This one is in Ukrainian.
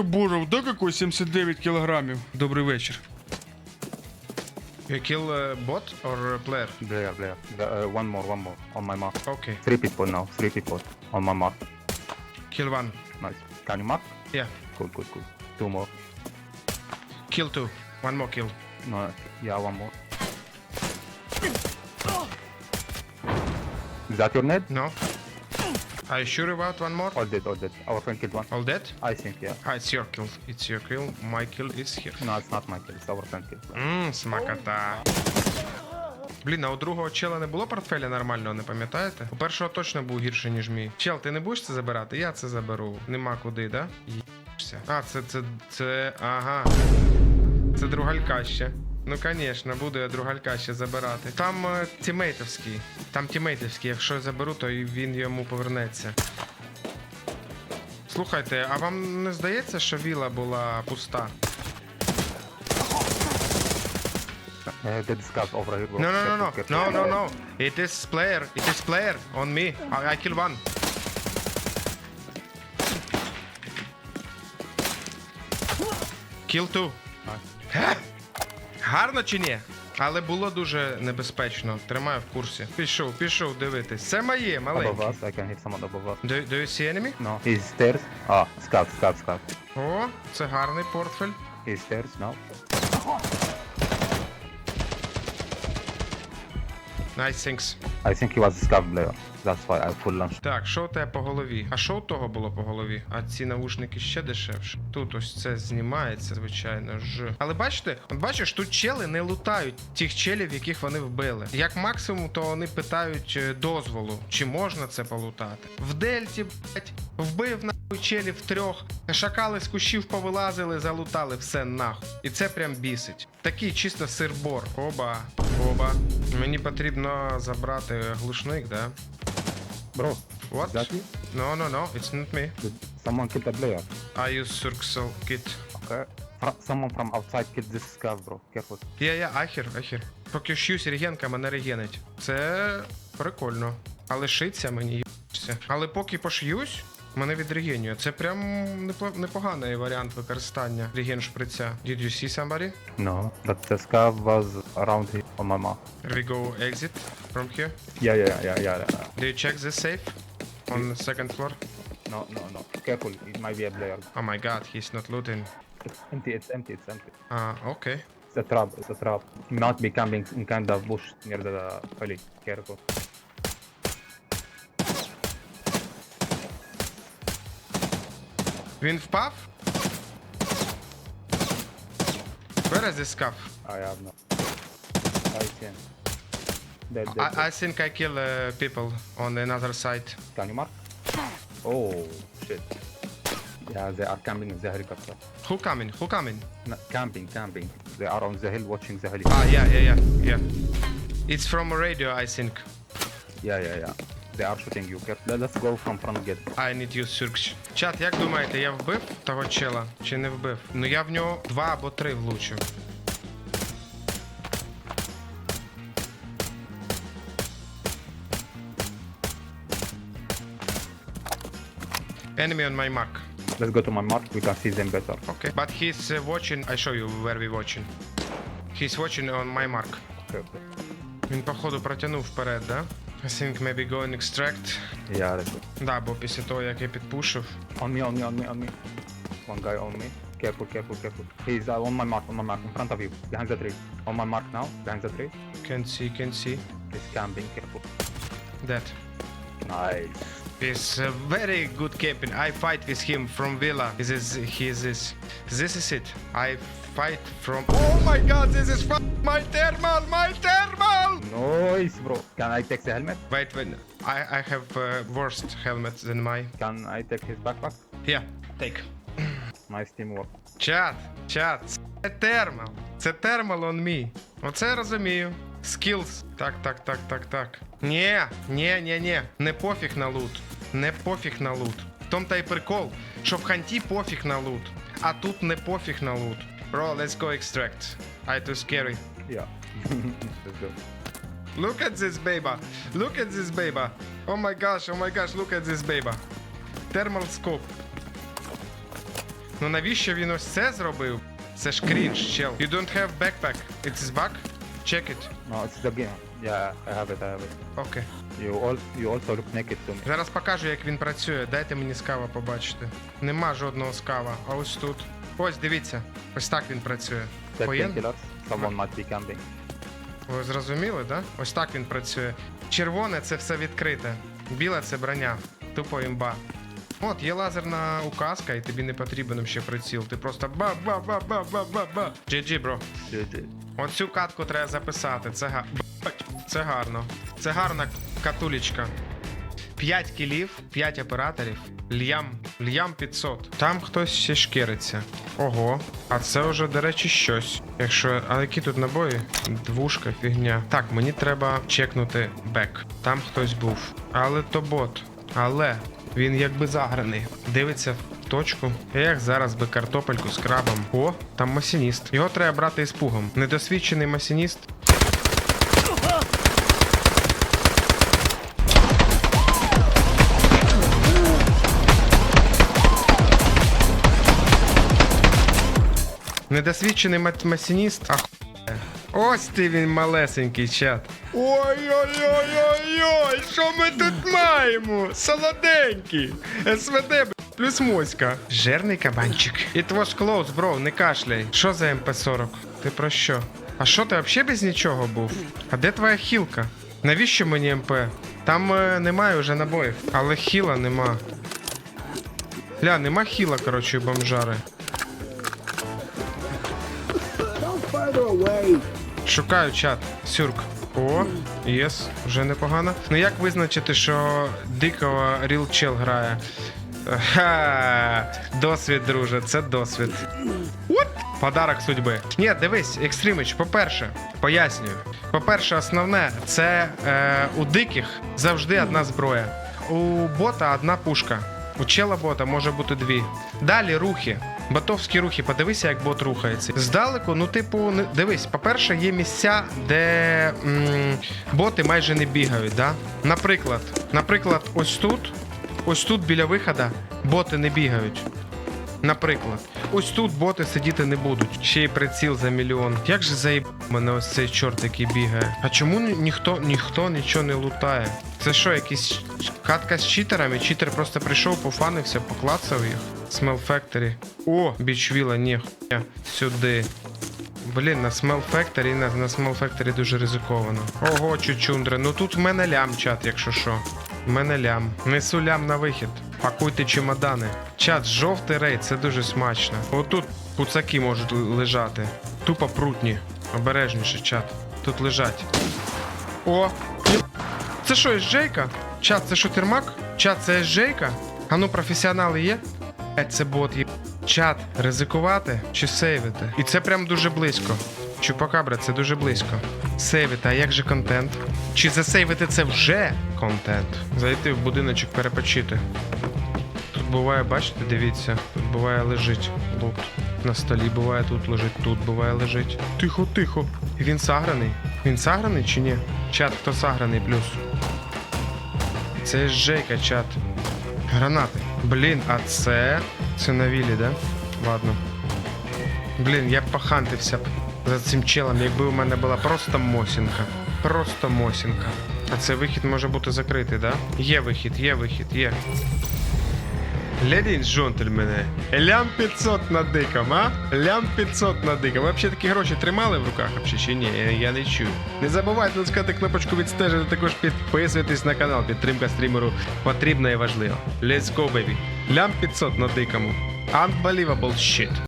Буров, да какой 79 кілограмів? Добрий вечір. You kill uh, bot or player? Player, player. The, uh, one more, one more. On my mark. Okay. Three people now. Three people. On my mark. Kill one. Nice. Can you mark? Yeah. Cool, cool, cool. Two more. Kill two. One more kill. No, yeah, one more. Is that your net? No. Are you sure about one more? All dead, all dead. Our friend killed one. All dead? I think, yeah. Ah, it's your kill. It's your kill. My kill is here. No, it's not my kill. It's our friend kill. Ммм, смакота. Блін, а у другого чела не було портфеля нормального, не пам'ятаєте? У першого точно був гірше, ніж мій. Чел, ти не будеш це забирати? Я це заберу. Нема куди, да? Їбся. А, це, це, це, ага. Це другалька ще. Ну, звісно, буду я другалька ще забирати. Там е, тімейтовський. Там тімейтовський. Якщо я заберу, то і він йому повернеться. Слухайте, а вам не здається, що віла була пуста? Uh, they discuss over here. No, no, no, no, no, no, no. It is player. It is player on me. I, I kill one. Kill two. Ге? Гарно чи ні? Але було дуже небезпечно. Тримаю в курсі. Пішов, пішов дивитись. Це моє, Above маленьке. us, I can hit someone above us. Do, do you see enemy? No. He's stairs. Ah, scout, scout, scout. О, це гарний портфель. He's stairs now. Nice things. I think he was a scout player. That's why I full lunch. Так, що у тебе по голові? А що у того було по голові? А ці наушники ще дешевше. Тут ось це знімається, звичайно ж. Але бачите, бачиш, тут чели не лутають тих челів, яких вони вбили. Як максимум, то вони питають е, дозволу, чи можна це полутати. В дельті, блять, вбив нахуй челів трьох, шакали з кущів повилазили, залутали все нахуй. І це прям бісить. Такий чисто сирбор. Оба, оба. Мені потрібно забрати глушник, да? Bro, What? that you? No, no, no, it's not me. Did someone killed a player? I use Surxel kit. Okay. Fr- someone from outside killed this scout, bro. Careful. Yeah, yeah, I hear, I hear. Поки щусь регенка, мене регенить. Це прикольно. Але шиться мені їбся. Але поки пошьюсь, мене відрегенює. Це прям непо- непоганий варіант використання реген шприця. Did you see somebody? No, but the scout was around here on my mark. We go exit from here. Yeah, yeah, yeah, yeah, yeah. Do you check this safe? On the second floor? No, no, no. Careful. It might be a player. Oh my god, he's not looting. It's empty. It's empty. It's empty. Ah, okay. It's a trap. It's a trap. Might be camping in kind of bush near the valley. Careful. Він впав? Where is this scuff? I have no. I can. Dead, dead, I, dead. I think I kill uh, people on another side. Can you mark? Oh shit. Yeah, they are camping in the helicopter. Who coming? Who coming? No, camping, camping. They are on the hill watching the Ah, helicopter. yeah, yeah, yeah, yeah. It's from a radio, I think. Yeah, yeah, yeah. They are shooting you. Let's go from front gate. I need use search. Чат, як думаєте, я вбив того чела чи не вбив? Ну я в нього два або три влучив. Enemy on my mark. Let's go to my mark. We can see them better. Okay. But he's uh, watching. I show you where we watching. He's watching on my mark. Okay, okay. Він, походу, протягнув вперед, да? I think maybe go and extract. Yeah, let's go. Да, бо після того, як я підпушив. On me, on me, on me, on me. One guy on me. Careful, careful, careful. He's uh, on my mark, on my mark, in front of you, behind the tree. On my mark now, behind the tree. Can see, can see. He's camping, careful. That. Nice. He's a very good captain. I fight with him from Villa. This is he is this. This is it. I fight from. Oh my God! This is fu- my thermal, my thermal. Nice, bro. Can I take the helmet? Wait, wait. I I have uh, worst helmet than my. Can I take his backpack? Here, take. Nice teamwork. Чат, чат, це термал. Це термал on me. Оце я розумію. Skills. Так, так, так, так, так. Ні, ні, ні, ні. Не пофіг на лут. Не пофіг на лут. В том та й прикол, що в ханті пофіг на лут. А тут не пофіг на лут. Bro, let's go extract. I too scary. Yeah. Let's go. Look at this baby. Look at this baby. Oh my gosh, oh my gosh, look at this baby. Thermal scope. Ну навіщо він ось це зробив? Це ж крінж, чел. You don't have backpack. It's bug? Check it. No, it's the game. Yeah, I have it, I have it. Окей. You, all, you also look naked to me. Зараз покажу, як він працює. Дайте мені скава побачити. Нема жодного скава, а ось тут. Ось дивіться. Ось так він працює. That Поєн? painkillers, someone might be camping. Ви зрозуміли, да? Ось так він працює. Червоне це все відкрите. Біле це броня. Тупо імба. От, є лазерна указка, і тобі не потрібен ще приціл. Ти просто ба-ба-ба-ба-ба-ба-ба. GG, бро. GG. Оцю катку треба записати. Це, га... Це гарно. Це гарна катулічка. 5 кілів, 5 операторів. Льям, льям 500. Там хтось ще шкіриться. Ого. А це вже, до речі, щось. Якщо. А які тут набої? Двушка, фігня. Так, мені треба чекнути бек. Там хтось був. Але то бот. Але він якби заграний. Дивиться в точку. Ех, зараз би картопельку з крабом. О, там масініст. Його треба брати із пугом. Недосвідчений масініст. Недосвідчений масініст. Ах. Ось ти він малесенький чат. Ой-ой-ой-ой-ой! Що ми тут маємо? Солоденький! СВД, плюс моська. Жирний кабанчик. It was close, бро, не кашляй. Що за МП-40? Ти про що? А що ти взагалі без нічого був? А де твоя хілка? Навіщо мені МП? Там е, немає вже набоїв, але хіла нема. Ля, нема хіла, коротше, бомжари. Шукаю чат. Сюрк. О, єс, вже непогано. Ну як визначити, що дикого Real Chell грає? Ха, досвід, друже, це досвід. Подарок судьби. Ні, дивись, Екстримич, по-перше, пояснюю. По-перше, основне, це е, у диких завжди одна зброя. У бота одна пушка. У чела бота може бути дві. Далі рухи. Ботовські рухи, подивися, як бот рухається. Здалеку, ну, типу, дивись, по-перше, є місця, де м, боти майже не бігають. Да? Наприклад, наприклад, ось тут, ось тут біля виходу боти не бігають. Наприклад, ось тут боти сидіти не будуть. Ще й приціл за мільйон. Як же заїб мене ось цей чорт, який бігає? А чому ні- ніхто ніхто нічого не лутає? Це що, якийсь катка з читерами? Читер просто прийшов, пофанився, поклацав їх. Smell Factory. О, бічвіла, ні, хуйня. Сюди. Блін, на Smell Factory, на, на Smell Factory дуже ризиковано. Ого, чучундра. Ну тут в мене лям, чат, якщо що. В мене лям. Несу лям на вихід. Пакуйте чемодани. Чат, жовтий рейд, це дуже смачно. Отут пуцаки можуть лежати. Тупо прутні. Обережніше, чат. Тут лежать. О! Це що, Джейка? Чат, це що термак? Чат, це Джейка? А ну, професіонали є? Е, Це бот є. Чат, ризикувати чи сейвити? І це прям дуже близько. Чупакабра, це дуже близько. Сейвити, а як же контент? Чи засейвити це вже контент? Зайти в будиночок перепочити. Тут буває, бачите, дивіться, тут буває лежить лут. На столі буває тут лежить, тут буває лежить. Тихо, тихо. Він саграний. Він саграний чи ні? Чат, хто саграний плюс? Це ж Жейка, чат. Гранати. Блін, а це. Це на вілі, да? Ладно. Блін, я б похантився б за цим челом, якби у мене була просто мосінка. Просто мосінка. А цей вихід може бути закритий, да? Є вихід, є вихід, є. Леді і джентльмени, лям 500 на диком, а? Лям 500 на диком. Ви взагалі такі гроші тримали в руках вообще чи ні? Я, я не чую. Не забувайте натискати кнопочку відстежити, також підписуйтесь на канал. Підтримка стрімеру потрібна і важлива. Let's go, baby. Лям 500 на дикому. Unbelievable shit.